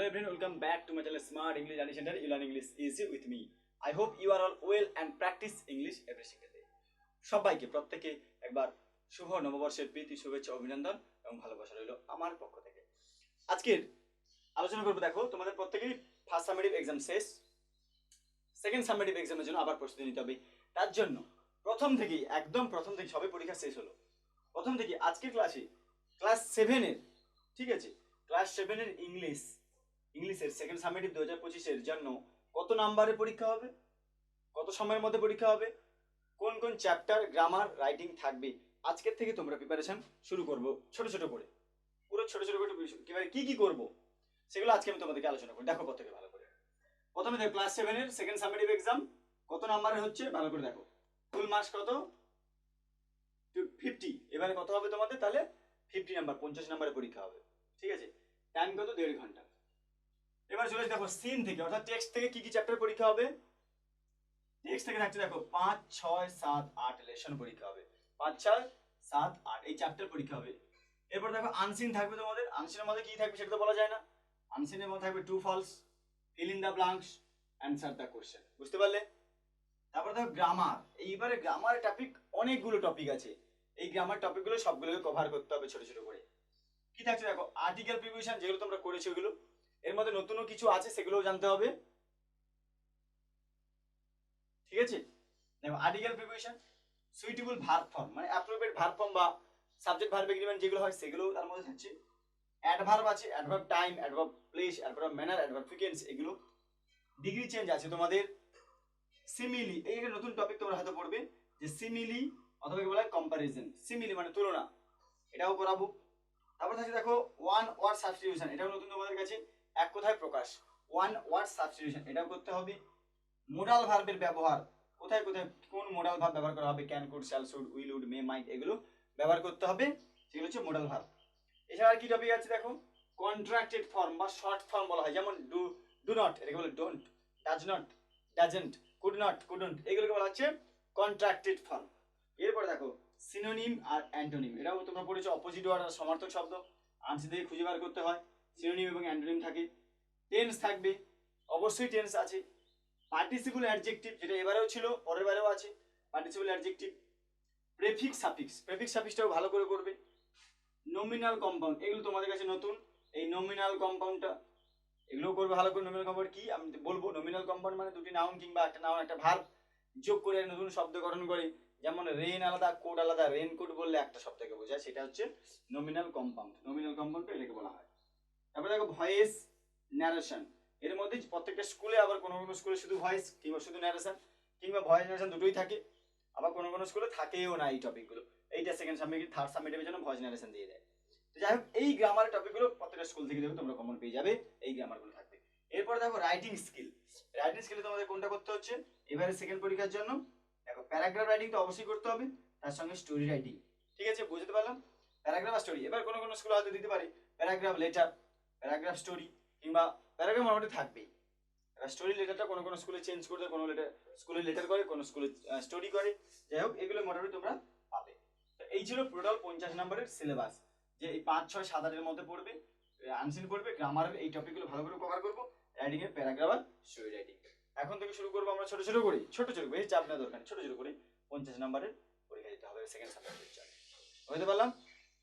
Hello everyone, welcome back to my channel Smart English Study Center. You learn English easy with me. I hope you are all well and practice English every single day. সবাইকে প্রত্যেকে একবার শুভ নববর্ষের প্রীতি শুভেচ্ছা অভিনন্দন এবং ভালোবাসা রইল আমার পক্ষ থেকে আজকের আলোচনা করব দেখো তোমাদের প্রত্যেকেই ফার্স্ট সামেটিভ এক্সাম শেষ সেকেন্ড সামেটিভ এক্সামের জন্য আবার প্রস্তুতি নিতে হবে তার জন্য প্রথম থেকেই একদম প্রথম থেকে সবে পরীক্ষা শেষ হলো প্রথম থেকে আজকের ক্লাসে ক্লাস সেভেনের ঠিক আছে ক্লাস সেভেনের ইংলিশ ইংলিশের সেকেন্ড সামেটিভ দু হাজার পঁচিশের জন্য কত নাম্বারের পরীক্ষা হবে? কত সময়ের মধ্যে পরীক্ষা হবে? কোন কোন চ্যাপ্টার গ্রামার রাইটিং থাকবে? আজকের থেকে তোমরা প্রিপারেশন শুরু করব ছোট ছোট করে। পুরো ছোট ছোট করে কীভাবে কি কি করব? সেগুলো আজকে আমি তোমাদেরকে আলোচনা করি দেখো প্রত্যেকে ভালো করে। প্রথমে দেখো ক্লাস সেভেনের সেকেন্ড সামেটিভ এক্সাম কত নাম্বারের হচ্ছে? ভালো করে দেখো। ফুল মার্কস কত? ফিফটি এবারে কত হবে তোমাদের? তাহলে ফিফটি নাম্বার পঞ্চাশ নাম্বারের পরীক্ষা হবে। ঠিক আছে? টাইম কত? দেড় ঘণ্টা। চলে দেখো সিন থেকে, অর্থাৎ টেক্সট থেকে কি কি চ্যাপ্টার পরীক্ষা হবে? টেক্সট থেকে থাকছে, দেখো পরীক্ষা হবে। পাঁচ, ছয়, সাত, আট, এই চ্যাপ্টার পরীক্ষা হবে। এরপর দেখো আনসিন থাকবে তোমাদের। আনসিনের মধ্যে কি থাকবে সেটা তো বলা যায় না। আনসিনের মধ্যে থাকবে two false fill in question বুঝতে পারলে? তারপর দেখো গ্রামার এইবারে গ্রামার টপিক অনেকগুলো টপিক আছে। এই গ্রামার টপিকগুলো সবগুলোকে কভার করতে হবে ছোট ছোট করে। কি থাকছে দেখো আর্টিকেল প্রিভিশন যেগুলো তোমরা করেছ ওগুলো এর মধ্যে নতুনও কিছু আছে, সেগুলোও জানতে হবে। ঠিক আছে? দেখো article preposition suitable verb form মানে অ্যাপ্রোপ্রিয়েট ভার্ব ফর্ম বা সাবজেক্ট ভার্ব এগ্রিমেন্ট যেগুলো হয়, সেগুলো তার মধ্যে থাকছে। অ্যাডভার্ব আছে adverb time adverb place adverb manner adverb frequency এগুলো ডিগ্রি চেঞ্জ আছে তোমাদের। সিমিলি এই একটা নতুন টপিক তোমরা হয়তো পড়বে, যে সিমিলি অথবা বলা হয় কম্পারিজন সিমিলি মানে তুলনা, এটাও করাবো। তারপর থাকছে দেখো ওয়ান ওয়ার্ড সাবস্টিটিউশন এটাও নতুন তোমাদের কাছে। এক কথায় প্রকাশ। ওয়ান ওয়ার্ড সাবস্টিটিউশন এটাও করতে হবে। মোডাল ভার্বের ব্যবহার, কোথায় কোথায় কোন মোডাল ভার্ব ব্যবহার করা হবে? Can could shall should will would may might এগুলো ব্যবহার করতে হবে। সেগুলো হচ্ছে মোডাল ভার্ব এছাড়া আর কি টপিক আছে দেখো? কন্ট্রাক্টেড ফর্ম বা শর্ট ফর্ম বলা হয়, যেমন ডু ডু নট এটাকে বলে don't does not doesn't could not couldn't এগুলোকে বলা হচ্ছে কন্ট্রাক্টেড ফর্ম এরপর দেখো সিনোনিম আর অ্যান্টোনিম এটাও তোমরা পড়েছো অপোজিট ওয়ার্ড আর সমার্থক শব্দ। আনসার থেকে খুঁজে বার করতে হয়। সিনোনিম এবং অ্যান্টোনিম থাকে। টেন্স থাকবে, অবশ্যই টেন্স আছে। পার্টিসিপল অ্যাডজেক্টিভ, যেটা এবারেও ছিল, পরের বারেও আছে, participle adjective. Prefix suffix, prefix সাফিক্সটাও ভালো করে করবে। নমিনাল কম্পাউন্ড, এগুলো তোমাদের কাছে নতুন। এই নমিনাল কম্পাউন্ডটা এগুলো করবে ভালো করে। নমিনাল কম্পাউন্ড কি? আমি বলব, নমিনাল কম্পাউন্ড মানে দুটি নাউন কিংবা একটা নাউন, একটা ভার্ব যোগ করে নতুন শব্দ গঠন করে। যেমন রেন আলাদা কোড আলাদা রেন কোড বললে একটা শব্দকে বোঝায়, সেটা হচ্ছে নমিনাল কম্পাউন্ড। নমিনাল কম্পাউন্ড এটাকে বলা হয়। তারপরে দেখো ভয়েস ন্যারেশন এর মধ্যে প্রত্যেকটা স্কুলে আবার কোনো কোনো স্কুলে শুধু ভয়েস কিংবা শুধু ন্যারেশন কিংবা ভয়েস ন্যারেশন দুটোই থাকে। আবার কোনো কোনো স্কুলে থাকেও না এই টপিকগুলো এইটা সেকেন্ড সাবমিট থার্ড সাবমিটের জন্য ভয়েস ন্যারেশন দিয়ে দেয়। তো যাই হোক, এই গ্রামারের টপিকগুলো প্রত্যেকটা স্কুল থেকে দেখো তোমরা কমন পেয়ে যাবে, এই গ্রামারগুলো থাকবে। এরপর দেখো রাইটিং স্কিল রাইটিং স্কিলে তোমাদের কোনটা করতে হচ্ছে? এবারে সেকেন্ড পরীক্ষার জন্য দেখো প্যারাগ্রাফ রাইটিং তো অবশ্যই করতে হবে, তার সঙ্গে স্টোরি রাইটিং ঠিক আছে, বুঝতে পারলাম? প্যারাগ্রাফ আর স্টোরি এবার কোনো কোনো স্কুলে হয়তো দিতে পারে। প্যারাগ্রাফ লেটার প্যারাগ্রাফ স্টোরি কিংবা প্যারাগ্রাফ মোটামুটি থাকবেই। এবার স্টোরি লেটারটা কোনো কোনো স্কুলে চেঞ্জ করে দেয় কোনো লেটার স্কুলে লেটার করে, কোনো স্কুলে স্টোরি করে। যাই হোক, এগুলো মোটামুটি তোমরা পাবে। তো এই ছিল টোটাল পঞ্চাশ নম্বরের সিলেবাস যে এই পাঁচ, ছয়, সাত, আটের মধ্যে পড়বে আনসিন পড়বে গ্রামারের এই টপিকগুলো ভালো করে কভার করব রাইটিং এর প্যারাগ্রাফ আর স্টোরি রাইটিং এখন থেকে শুরু করব আমরা ছোট ছোট করে, ছোট ছোট বেশি চাপ নেওয়া দরকার ছোট ছোট করে পঞ্চাশ নম্বরের পরীক্ষা দিতে হবে সেকেন্ড সাবজেক্টের জন্য। বুঝতে পারলাম?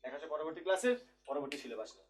দেখা হচ্ছে পরবর্তী ক্লাসের পরবর্তী সিলেবাস নিয়ে।